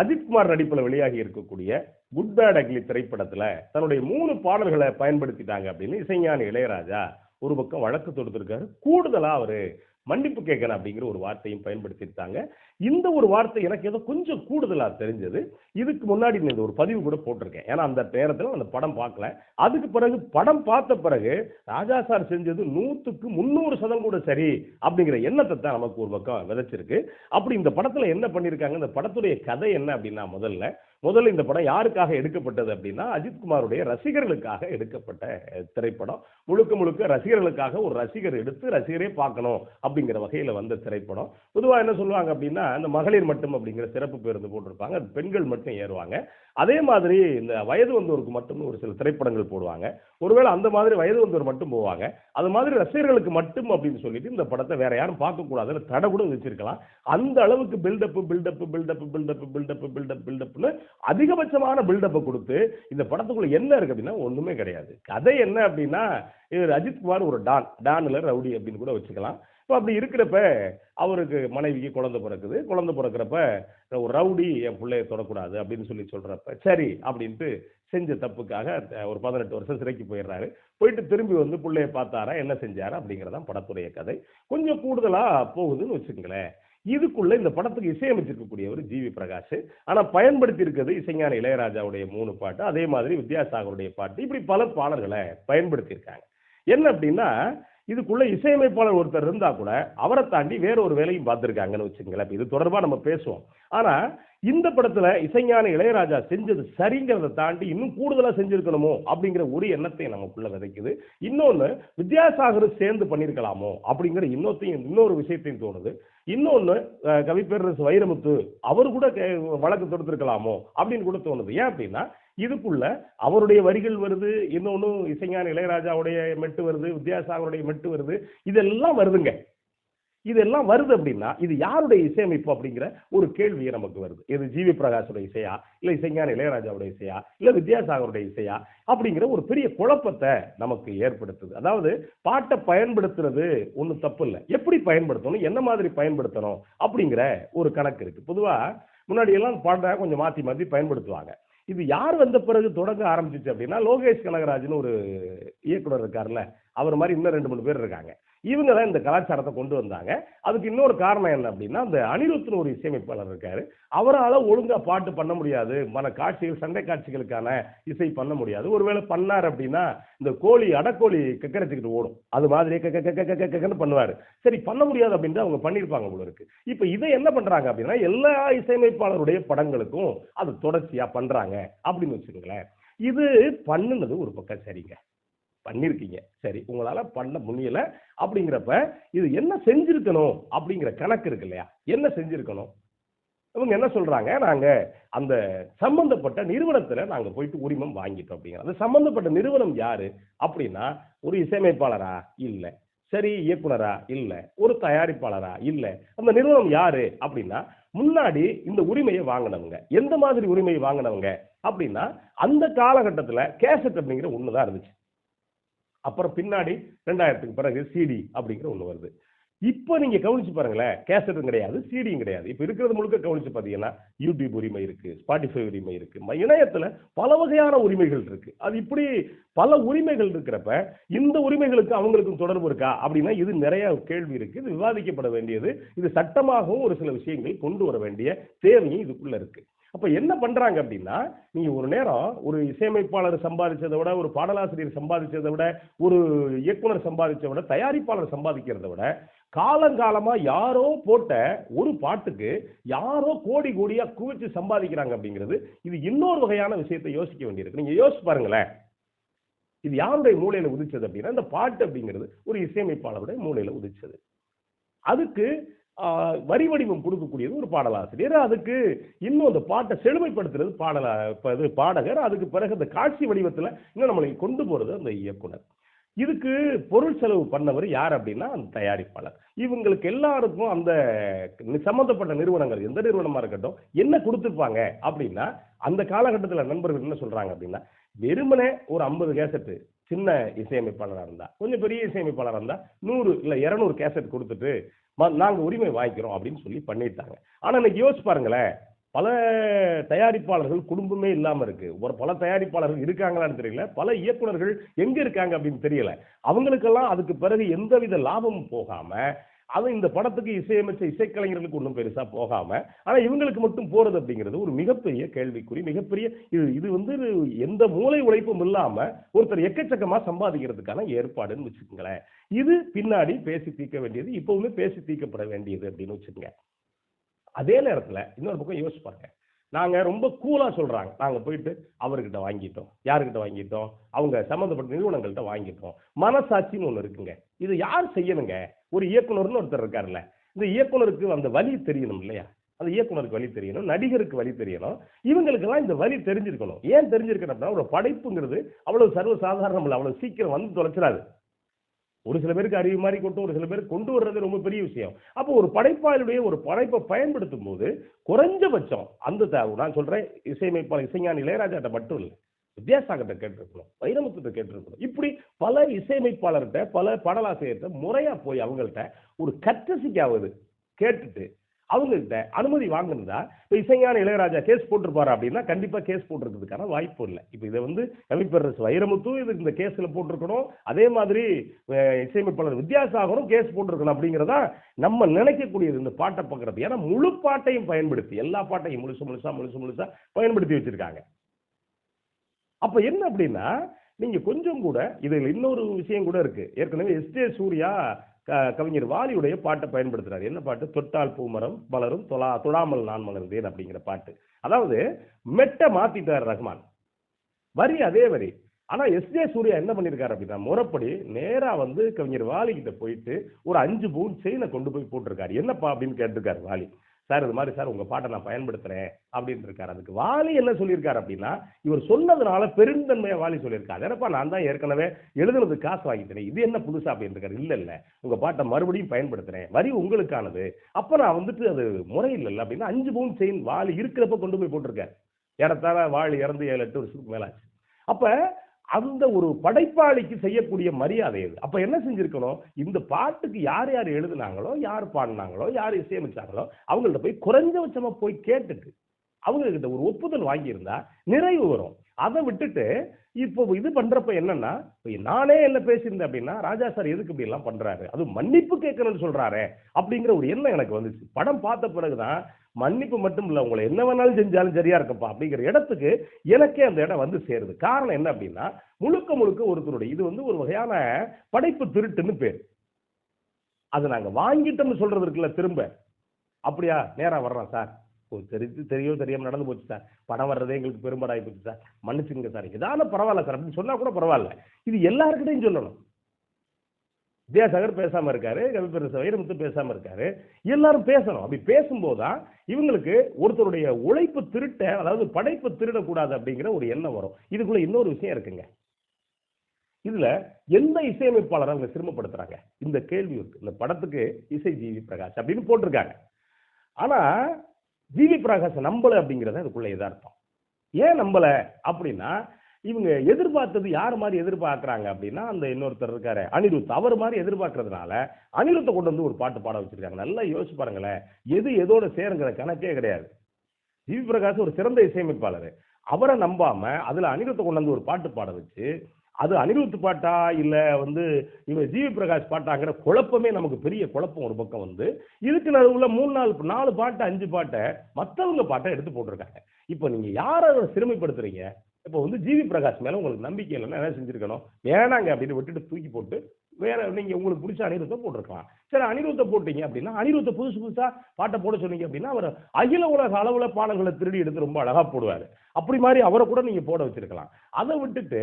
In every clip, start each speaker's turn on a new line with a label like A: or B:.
A: அஜித்குமார் நடிப்பில் வெளியாகி இருக்கக்கூடிய குட் பேட் அக்லி திரைப்படத்தில் தன்னுடைய மூணு பாடல்களை பயன்படுத்திட்டாங்க அப்படின்னு இசைஞானி இளையராஜா ஒரு பக்கம் வழக்கு தொடுத்திருக்காரு. கூடுதலாக அவர் மன்னிப்பு கேட்கணும் அப்படிங்கிற ஒரு வார்த்தையும் பயன்படுத்தியிருக்காங்க. இந்த ஒரு வார்த்தை எனக்கு ஏதோ கொஞ்சம் கூடுதலாக தெரிஞ்சது. இதுக்கு முன்னாடி நான் இந்த ஒரு பதிவு கூட போட்டிருக்கேன். ஏன்னா அந்த நேரத்தில் அந்த படம் பார்க்கல. அதுக்கு பிறகு படம் பார்த்த பிறகு ராஜா சார் செஞ்சது நூற்றுக்கு முந்நூறு சதம் கூட சரி அப்படிங்கிற எண்ணத்தை தான் நமக்கு ஒரு பக்கம் விதைச்சிருக்கு. அப்படி இந்த படத்தில் என்ன பண்ணியிருக்காங்க இந்த படத்துடைய கதை என்ன அப்படின்னா முதல்ல முதல்ல இந்த படம் யாருக்காக எடுக்கப்பட்டது அப்படின்னா அஜித்குமாருடைய ரசிகர்களுக்காக எடுக்கப்பட்ட திரைப்படம். முழுக்க முழுக்க ரசிகர்களுக்காக ஒரு ரசிகர் எடுத்து ரசிகரே பார்க்கணும் அப்படிங்கிற வகையில் வந்த திரைப்படம். பொதுவாக என்ன சொல்லுவாங்க அப்படின்னா அந்த மகளிர் மட்டும் அப்படிங்கிற சிறப்பு பேருந்து போட்டிருப்பாங்க. பெண்கள் மட்டும் ஏறுவாங்க. அதே மாதிரி இந்த வயது வந்தோருக்கு மட்டும்னு ஒரு சில திரைப்படங்கள் போடுவாங்க. ஒருவேளை அந்த மாதிரி வயது வந்தோர் மட்டும் போவாங்க. அது மாதிரி ரசிகர்களுக்கு மட்டும் அப்படின்னு சொல்லிட்டு இந்த படத்தை வேற யாரும் பார்க்கக்கூடாதுன்னு தடை கூட வச்சிருக்கலாம் அந்த அளவுக்கு build up build up build up build up build up build up பில்டப்னு அதிகபட்சமான பில்டப்பை கொடுத்து இந்த படத்துக்குள்ள என்ன இருக்கு அப்படின்னா ஒண்ணுமே கிடையாது. கதை என்ன அப்படின்னா இது அஜித்குமார் ஒரு டான். டான்ல ரவுடி அப்படின்னு கூட வச்சுக்கலாம். இப்போ அப்படி இருக்கிறப்ப அவருக்கு மனைவிக்கு குழந்தை பிறக்குது. குழந்தை பிறக்கிறப்ப ஒரு ரவுடி என் பிள்ளைய தொடக்கூடாது அப்படின்னு சொல்லி சொல்கிறப்ப சரி அப்படின்ட்டு செஞ்ச தப்புக்காக ஒரு பதினெட்டு வருஷம் சிறைக்கு போயிடுறாரு. போயிட்டு திரும்பி வந்து பிள்ளைய பார்த்தாரா என்ன செஞ்சாரா அப்படிங்கிறதான் படத்துடைய கதை. கொஞ்சம் கூடுதலாக போகுதுன்னு வச்சுக்கங்களேன். இதுக்குள்ள இந்த படத்துக்கு இசையமைச்சிருக்கக்கூடியவர் ஜிவி பிரகாஷ். ஆனால் பயன்படுத்தி இருக்கிறது இசைஞான இளையராஜாவுடைய மூணு பாட்டு. அதே மாதிரி வித்யாசாகருடைய பாட்டு. இப்படி பல பாடல்களை பயன்படுத்தியிருக்காங்க. என்ன அப்படின்னா இதுக்குள்ள இசையமைப்பாளர் ஒருத்தர் இருந்தா கூட அவரை தாண்டி வேற ஒரு வேலையும் பார்த்துருக்காங்கன்னு வச்சுங்களேன் இது தொடர்பா நம்ம பேசுவோம். ஆனா இந்த படத்துல இசைஞான இளையராஜா செஞ்சது சரிங்கிறத தாண்டி இன்னும் கூடுதலா செஞ்சிருக்கணுமோ அப்படிங்கிற ஒரு எண்ணத்தை நமக்குள்ள விதைக்குது. இன்னொன்னு வித்யாசாகர் சேர்ந்து பண்ணியிருக்கலாமோ அப்படிங்கிற இன்னொத்தையும் இன்னொரு விஷயத்தையும் தோணுது. இன்னொன்னு கவிப்பேரரசு வைரமுத்து அவர் கூட வழக்கு தொடுத்திருக்கலாமோ அப்படின்னு கூட தோணுது. ஏன் அப்படின்னா இதுக்குள்ள அவருடைய வரிகள் வருது இன்னொன்னு இசைஞான இளையராஜாவுடைய மெட்டு வருது வித்யாசாகருடைய மெட்டு வருது இதெல்லாம் வருதுங்க. இதெல்லாம் வருது அப்படின்னா இது யாருடைய இசையமைப்பு அப்படிங்கிற ஒரு கேள்வியை நமக்கு வருது. இது ஜிவி பிரகாஷோட இசையா இல்ல இசைஞான இளையராஜாவுடைய இசையா இல்ல வித்யாசாகருடைய இசையா அப்படிங்கிற ஒரு பெரிய குழப்பத்தை நமக்கு ஏற்படுத்துது. அதாவது பாட்டை பயன்படுத்துறது ஒன்றும் தப்பு இல்லை. எப்படி பயன்படுத்தணும்? என்ன மாதிரி பயன்படுத்தணும்? அப்படிங்கிற ஒரு கணக்கு இருக்கு. பொதுவா முன்னாடி எல்லாம் பாட்டை கொஞ்சம் மாத்தி மாத்தி பயன்படுத்துவாங்க. இது யார் வந்த பிறகு தொடங்க ஆரம்பிச்சிச்சு அப்படின்னா லோகேஷ் கனகராஜ்னு ஒரு இயக்குனர் இருக்கார்ல அவர் மாதிரி இன்னும் ரெண்டு மூணு பேர் இருக்காங்க. இவங்க தான் இந்த கலாச்சாரத்தை கொண்டு வந்தாங்க. அதுக்கு இன்னொரு காரணம் என்ன அப்படின்னா அந்த அனிருத்னு ஒரு இசையமைப்பாளர் இருக்காரு. அவரால் ஒழுங்காக பாட்டு பண்ண முடியாது. மன காட்சிகள் சண்டை காட்சிகளுக்கான இசை பண்ண முடியாது. ஒருவேளை பண்ணார் அப்படின்னா இந்த கோழி அடக்கோழி கக்கரைச்சிக்கிட்டு ஓடும். அது மாதிரி கக்க கக்க கக்கன்னு பண்ணுவார். சரி பண்ண முடியாது அப்படின்ட்டு அவங்க பண்ணியிருப்பாங்க போல இருக்கு. இப்போ இதை என்ன பண்ணுறாங்க அப்படின்னா எல்லா இசையமைப்பாளருடைய படங்களுக்கும் அது தொடர்ச்சியாக பண்ணுறாங்க அப்படின்னு வச்சுக்கோங்களேன். இது பண்ணுனது ஒரு பக்கம் சரிங்க. பண்ணியிருக்கீங்க சரி உங்களால் பண்ண முடியல அப்படிங்கிறப்ப இது என்ன செஞ்சுருக்கணும் அப்படிங்கிற கணக்கு இருக்கு இல்லையா? என்ன செஞ்சுருக்கணும்? இவங்க என்ன சொல்கிறாங்க நாங்கள் அந்த சம்பந்தப்பட்ட நிறுவனத்தில் நாங்கள் போயிட்டு உரிமம் வாங்கிட்டோம் அப்படிங்கிற. அந்த சம்பந்தப்பட்ட நிறுவனம் யார் அப்படின்னா ஒரு இசையமைப்பாளரா? இல்லை. சரி இயக்குனரா? இல்லை. ஒரு தயாரிப்பாளரா? இல்லை. அந்த நிறுவனம் யாரு அப்படின்னா முன்னாடி இந்த உரிமையை வாங்கினவங்க. எந்த மாதிரி உரிமையை வாங்கினவங்க அப்படின்னா அந்த காலகட்டத்தில் கேசட் அப்படிங்கிற ஒன்று தான் இருந்துச்சு. அப்புறம் பின்னாடி ரெண்டாயிரத்துக்கு பிறகு சிடி அப்படிங்கிற ஒன்று வருது. இப்போ நீங்கள் கவனிச்சு பாருங்களேன் கேசட்டும் கிடையாது சிடியும் கிடையாது. இப்போ இருக்கிறது முழுக்க கவனிச்சு பார்த்தீங்கன்னா யூடியூப் உரிமை இருக்குது ஸ்பாட்டிஃபை உரிமை இருக்குது இணையத்தில் பல வகையான உரிமைகள் இருக்குது அது இப்படி பல உரிமைகள் இருக்கிறப்ப இந்த உரிமைகளுக்கு அவங்களுக்கும் தொடர்பு இருக்கா அப்படின்னா இது நிறைய கேள்வி இருக்குது இது விவாதிக்கப்பட வேண்டியது இது சட்டமாகவும் ஒரு சில விஷயங்கள் கொண்டு வர வேண்டிய தேவையும் இதுக்குள்ளே இருக்குது அப்போ என்ன பண்ணுறாங்க அப்படின்னா நீங்கள் ஒரு நேரம் ஒரு இசையமைப்பாளர் சம்பாதிச்சதை விட ஒரு பாடலாசிரியர் சம்பாதிச்சதை விட ஒரு இயக்குனர் சம்பாதிச்சதை விட தயாரிப்பாளர் சம்பாதிக்கிறத விட காலங்காலமாக யாரோ போட்ட ஒரு பாட்டுக்கு யாரோ கோடி கோடியாக குவிச்சு சம்பாதிக்கிறாங்க அப்படிங்கிறது இது இன்னொரு வகையான விஷயத்தை யோசிக்க வேண்டியிருக்கு. நீங்கள் யோசிச்சு பாருங்களேன். இது யாருடைய மூலையில் உதிச்சது அப்படின்னா இந்த பாட்டு அப்படிங்கிறது ஒரு இசையமைப்பாளருடைய மூலையில் உதிச்சது. அதுக்கு வரி வடிவம் கொடுக்கக்கூடியது ஒரு பாடலாசிரியர். அதுக்கு இன்னும் அந்த பாட்டை செழுமைப்படுத்துறது பாடலா இது பாடகர். அதுக்கு பிறகு அந்த காட்சி வடிவத்தில் இன்னும் நம்மளை கொண்டு போகிறது அந்த இயக்குனர். இதுக்கு பொருள் செலவு பண்ணவர் யார் அப்படின்னா அந்த தயாரிப்பாளர். இவங்களுக்கு எல்லாருக்கும் அந்த சம்மந்தப்பட்ட நிறுவனங்கள் எந்த நிறுவனமாக இருக்கட்டும் என்ன கொடுத்துருப்பாங்க அப்படின்னா அந்த காலகட்டத்தில் நண்பர்கள் என்ன சொல்கிறாங்க அப்படின்னா வெறுமனே ஒரு ஐம்பது கேசட்டு சின்ன இசையமைப்பாளராக இருந்தால் கொஞ்சம் பெரிய இசையமைப்பாளராக இருந்தால் நூறு இல்லை இரநூறு கேசட் கொடுத்துட்டு ம- உரிமை வாங்கிக்கிறோம் அப்படின்னு சொல்லி பண்ணிட்டாங்க. ஆனால் இன்னைக்கு யோசிச்சு பாருங்களேன். பல தயாரிப்பாளர்கள் குடும்பமே இல்லாமல் இருக்கு. ஒரு பல தயாரிப்பாளர்கள் இருக்காங்களான்னு தெரியல. பல இயக்குனர்கள் எங்க இருக்காங்க அப்படின்னு தெரியல. அவங்களுக்கெல்லாம் அதுக்கு பிறகு எந்தவித லாபமும் போகாம அது இந்த படத்துக்கு இசையமைச்ச இசைக்கலைஞர்களுக்கு ஒன்றும் பெருசா போகாம ஆனா இவங்களுக்கு மட்டும் போறது அப்படிங்கிறது ஒரு மிகப்பெரிய கேள்விக்குறி மிகப்பெரிய இது இது வந்து எந்த மூளை உழைப்பும் இல்லாம ஒருத்தர் எக்கச்சக்கமா சம்பாதிக்கிறதுக்கான ஏற்பாடுன்னு வச்சுக்கோங்களேன். இது பின்னாடி பேசி தீர்க்க வேண்டியது இப்பவுமே பேசி தீர்க்கப்பட வேண்டியது அப்படின்னு வச்சுக்கோங்க. அதே நேரத்துல இன்னொரு பக்கம் யோசிச்சு பாருங்க. நாங்க ரொம்ப கூலா சொல்றாங்க. நாங்க போயிட்டு அவர்கிட்ட வாங்கிட்டோம் யாருக்கிட்ட வாங்கிட்டோம்? அவங்க சம்மந்தப்பட்ட நிறுவனங்கள்கிட்ட வாங்கிட்டோம். மனசாட்சின்னு ஒன்று இருக்குங்க. இது யார் செய்யணுங்க? ஒரு இயக்குனர்னு ஒருத்தர் இருக்காருல்ல. இந்த இயக்குனருக்கு அந்த வழி தெரியணும் இல்லையா? அந்த இயக்குனருக்கு வழி தெரியணும் நடிகருக்கு வழி தெரியணும். இவங்களுக்கெல்லாம் இந்த வழி தெரிஞ்சிருக்கணும். ஏன் தெரிஞ்சிருக்கணும்னா ஒரு படைப்புங்கிறது அவ்வளவு சர்வசாதாரணம் இல்லை. அவ்வளவு சீக்கிரம் வந்து தொலைச்சிடாது. ஒரு சில பேருக்கு அறிவு மாதிரி கொண்டு ஒரு சில பேருக்கு கொண்டு வர்றது ரொம்ப பெரிய விஷயம். அப்போ ஒரு படைப்பாளருடைய ஒரு படைப்பை பயன்படுத்தும் போது குறைஞ்சபட்சம் அந்த நான் சொல்றேன் இசையமைப்பாளர் இசைஞானி இளையராஜாட்ட மட்டும் இல்லை வித்யாசாகத்தை கேட்டிருக்கணும் வைரமுத்துட்ட கேட்டிருக்கணும். இப்படி பல இசையமைப்பாளர்கிட்ட பல பாடலாசிரியர்கிட்ட முறையாக போய் அவங்கள்ட்ட ஒரு கட்டசிக்காவது கேட்டுட்டு அவங்கள்ட்ட அனுமதி வாங்கினதா இப்போ இசைஞான இளையராஜா கேஸ் போட்டிருப்பாரு அப்படின்னா கண்டிப்பாக கேஸ் போட்டிருக்கிறதுக்கான வாய்ப்பு இல்லை. இப்போ இதை வந்து கவிப்பேரரசு வைரமுத்து இது இந்த கேஸில் போட்டிருக்கணும். அதே மாதிரி இசையமைப்பாளர் வித்யாசாகரும் கேஸ் போட்டிருக்கணும் அப்படிங்கிறதா நம்ம நினைக்கக்கூடியது இந்த பாட்டை பார்க்குறது ஏன்னா முழு பாட்டையும் பயன்படுத்தி எல்லா பாட்டையும் முழுசு முழுசா முழுசு முழுசா பயன்படுத்தி வச்சிருக்காங்க. அப்ப என்ன அப்படின்னா நீங்க கொஞ்சம் கூட இதில் இன்னொரு விஷயம் கூட இருக்கு. ஏற்கனவே எஸ் ஜே சூர்யா க- கவிஞர் வாலியுடைய பாட்டை பயன்படுத்துறாரு. என்ன பாட்டு? தொட்டால் பூமரம் மலரும் தொழா தொழாமல் நான் மலர்ந்தேன் அப்படிங்கிற பாட்டு. அதாவது மெட்ட மாத்திட்டார் ரஹ்மான். வரி அதே வரி. ஆனா எஸ் ஜே சூர்யா என்ன பண்ணிருக்காரு அப்படின்னா முறைப்படி நேரா வந்து கவிஞர் வாலி கிட்ட போயிட்டு ஒரு அஞ்சு பவுன் செயினை கொண்டு போய் போட்டிருக்காரு. என்னப்பா அப்படின்னு கேட்டிருக்காரு வாலி. சார் இது மாதிரி சார் உங்கள் பாட்டை நான் பயன்படுத்துகிறேன் அப்படின்னு இருக்காரு அதுக்கு வாலி என்ன சொல்லியிருக்காரு அப்படின்னா இவர் சொன்னதுனால பெருந்தன்மையை வாலி சொல்லியிருக்காரு. என்னப்பா நான் தான் ஏற்கனவே எழுதுனது காசு வாங்கிட்டேன் இது என்ன புதுசா? அப்படின்னு இருக்காரு இல்லை இல்லை உங்கள் பாட்டை மறுபடியும் பயன்படுத்துகிறேன் வரி உங்களுக்கானது. அப்போ நான் வந்துட்டு அது முறை இல்லைல்ல அப்படின்னா அஞ்சு பவுன் செயின் வாலி இருக்கிறப்ப கொண்டு போய் போட்டிருக்காரு. ஏறத்தாழ வாலி இறந்து ஏழு எட்டு வருஷத்துக்கு மேலாச்சு. அப்போ அந்த ஒரு படைப்பாளிக்கு செய்யக்கூடிய மரியாதை அது அப்போ என்ன செஞ்சுருக்கணும்? இந்த பாட்டுக்கு யார் யார் எழுதுனாங்களோ யார் பாடினாங்களோ யார் இசையமைச்சாங்களோ அவங்கள்ட்ட போய் குறைஞ்சபட்சமாக போய் கேட்டுட்டு அவங்கக்கிட்ட ஒரு ஒப்புதல் வாங்கியிருந்தா நிறைவு வரும். அதை விட்டுட்டு இப்போ இது பண்றப்ப என்னன்னா நானே என்ன பேசியிருந்தேன் அப்படின்னா ராஜா சார் எதுக்கு இப்படி எல்லாம் பண்றாரு? அது மன்னிப்பு கேட்கணும்னு சொல்றாரு அப்படிங்கிற ஒரு எண்ணம் எனக்கு வந்துச்சு. படம் பார்த்த பிறகுதான் மன்னிப்பு மட்டும் இல்லை உங்களை என்ன வேணாலும் செஞ்சாலும் சரியா இருக்கும்ப்பா அப்படிங்கிற இடத்துக்கு எனக்கே அந்த இடம் வந்து சேருது. காரணம் என்ன அப்படின்னா முழுக்க முழுக்க ஒருத்தருடைய இது வந்து ஒரு வகையான படைப்பு திருட்டுன்னு பேர். அதை நாங்கள் வாங்கிட்டோம்னு சொல்றது இருக்குல்ல திரும்ப. அப்படியா? நேராக வர்றோம் சார். தெரிஞ்சு தெரியோ தெரியாம நடந்து போச்சு சார். படம் வர்றதே எங்களுக்கு பெரும்பாடாகி போச்சு சார். மன்னிச்சுங்க சார். இதான பரவாயில்ல சார். அப்படின்னு சொன்னா கூட பரவாயில்ல. இது எல்லாருக்கிட்டையும் சொல்லணும். வித்யாசாகர் பேசாமல் இருக்காரு கவிப்பரசு வைரமுத்து பேசாமல் இருக்காரு. எல்லாரும் பேசணும். அப்படி பேசும்போது தான் இவங்களுக்கு ஒருத்தருடைய உழைப்பு திருட்ட அதாவது படைப்பு திருடக்கூடாது அப்படிங்கிற ஒரு எண்ணம் வரும். இதுக்குள்ள இன்னொரு விஷயம் இருக்குங்க. இதுல எந்த இசையமைப்பாளரை அவங்க சிரமப்படுத்துறாங்க? இந்த கேள்வி இருக்கு. இந்த படத்துக்கு இசை ஜிவி பிரகாஷ் அப்படின்னு போட்டிருக்காங்க. ஆனா ஜிவி பிரகாஷ் நம்பல அப்படிங்கிறத அதுக்குள்ள எதார்த்தம். ஏன் நம்பல அப்படின்னா இவங்க எதிர்பார்த்தது யார் மாதிரி எதிர்பார்க்குறாங்க அப்படின்னா அந்த இன்னொருத்தர் இருக்காரு அனிருத். அவர் மாதிரி எதிர்பார்க்கறதுனால அனிருத்தை கொண்டு வந்து ஒரு பாட்டு பாட வச்சிருக்காங்க. நல்லா யோசிச்சு பாருங்களேன். எது எதோட சேருங்கிற கணக்கே கிடையாது. ஜிவி பிரகாஷ் ஒரு சிறந்த இசையமைப்பாளர். அவரை நம்பாம அதுல அனிருத்தை கொண்டு வந்து ஒரு பாட்டு பாட வச்சு அது அனிருத் பாட்டா இல்லை வந்து இவன் ஜிவி பிரகாஷ் பாட்டாங்கிற குழப்பமே நமக்கு பெரிய குழப்பம் ஒரு பக்கம் வந்து இதுக்கு நடுவில் மூணு நாலு நாலு பாட்டு அஞ்சு பாட்டை மற்றவங்க பாட்டை எடுத்து போட்டிருக்காங்க. இப்போ நீங்கள் யாரை சிறுமைப்படுத்துறீங்க? இப்போ வந்து ஜிவி பிரகாஷ் மேலே உங்களுக்கு நம்பிக்கை இல்லைன்னா என்ன செஞ்சுருக்கணும்? வேணாங்க அப்படின்னு விட்டுட்டு தூக்கி போட்டு வேற நீங்கள் உங்களுக்கு பிடிச்ச அனிருத்தை போட்டிருக்கலாம். சரி அனிருத்தை போட்டீங்க அப்படின்னா அனிருத்தை புதுசு புதுசாக பாட்டை போட சொன்னீங்க அப்படின்னா அவர் அகில உலக அளவுல பாடல்களை திருடி எடுத்து ரொம்ப அழகாக போடுவார். அப்படி மாதிரி அவரை கூட நீங்க போட வச்சிருக்கலாம். அதை விட்டுட்டு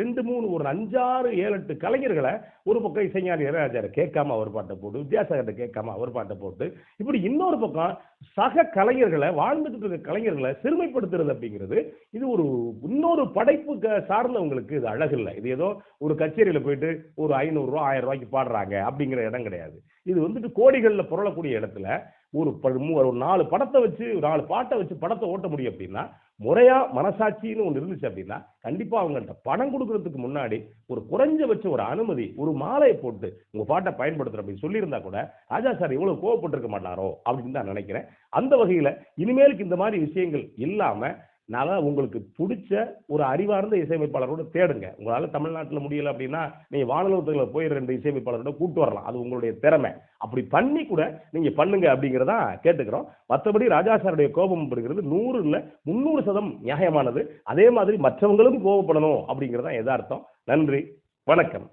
A: ரெண்டு மூணு ஒரு அஞ்சாறு ஏழு எட்டு கலைஞர்களை ஒரு பக்கம் இசைஞானி இளையராஜாரை கேட்காம அவர் பாட்டை போட்டு வித்யாசாகர்ட்ட கேட்காம அவர் பாட்டை போட்டு இப்படி இன்னொரு பக்கம் சக கலைஞர்களை வாழ்ந்துட்டு இருக்க கலைஞர்களை சிறுமைப்படுத்துறது அப்படிங்கிறது இது ஒரு இன்னொரு படைப்பு சார்ந்தவங்களுக்கு இது அழகு இல்லை இது ஏதோ ஒரு கச்சேரியில போயிட்டு ஒரு ஐநூறுரூவா ஆயிரம் ரூபாய்க்கு பாடுறாங்க அப்படிங்கிற இடம் கிடையாது. இது வந்துட்டு கோடிகளில் புரளக்கூடிய இடத்துல ஒரு ப- மூ- ஒரு நாலு படத்தை வச்சு ஒரு நாலு பாட்டை வச்சு படத்தை ஓட்ட முடியும் அப்படின்னா முறையா மனசாட்சின்னு ஒன்று இருந்துச்சு அப்படின்னா கண்டிப்பா அவங்கள்ட்ட பணம் கொடுக்கறதுக்கு முன்னாடி ஒரு குறைஞ்சபட்ச ஒரு அனுமதி ஒரு மாலையை போட்டு உங்க பாட்டை பயன்படுத்துற அப்படின்னு சொல்லியிருந்தா கூட ராஜா சார் இவ்வளவு கோவப்பட்டிருக்க மாட்டாரோ? அப்படின்னு தான் நினைக்கிறேன். அந்த வகையில இனிமேலுக்கு இந்த மாதிரி விஷயங்கள் இல்லாம நான் உங்களுக்கு பிடிச்ச ஒரு அறிவார்ந்த இசையமைப்பாளரோட தேடுங்க. உங்களால் தமிழ்நாட்டில் முடியல அப்படின்னா நீங்கள் வானொலகத்துல போய் ரெண்டு இசையமைப்பாளரோட கூட்டு வரலாம். அது உங்களுடைய திறமை. அப்படி பண்ணி கூட நீங்கள் பண்ணுங்க அப்படிங்கிறதா கேட்டுக்கிறோம். மற்றபடி ராஜா சாருடைய கோபம் அப்படிங்கிறது நூறு இல்லை முந்நூறு சதம் நியாயமானது. அதே மாதிரி மற்றவங்களும் கோபப்படணும் அப்படிங்கிறது தான் எதார்த்தம். நன்றி. வணக்கம்.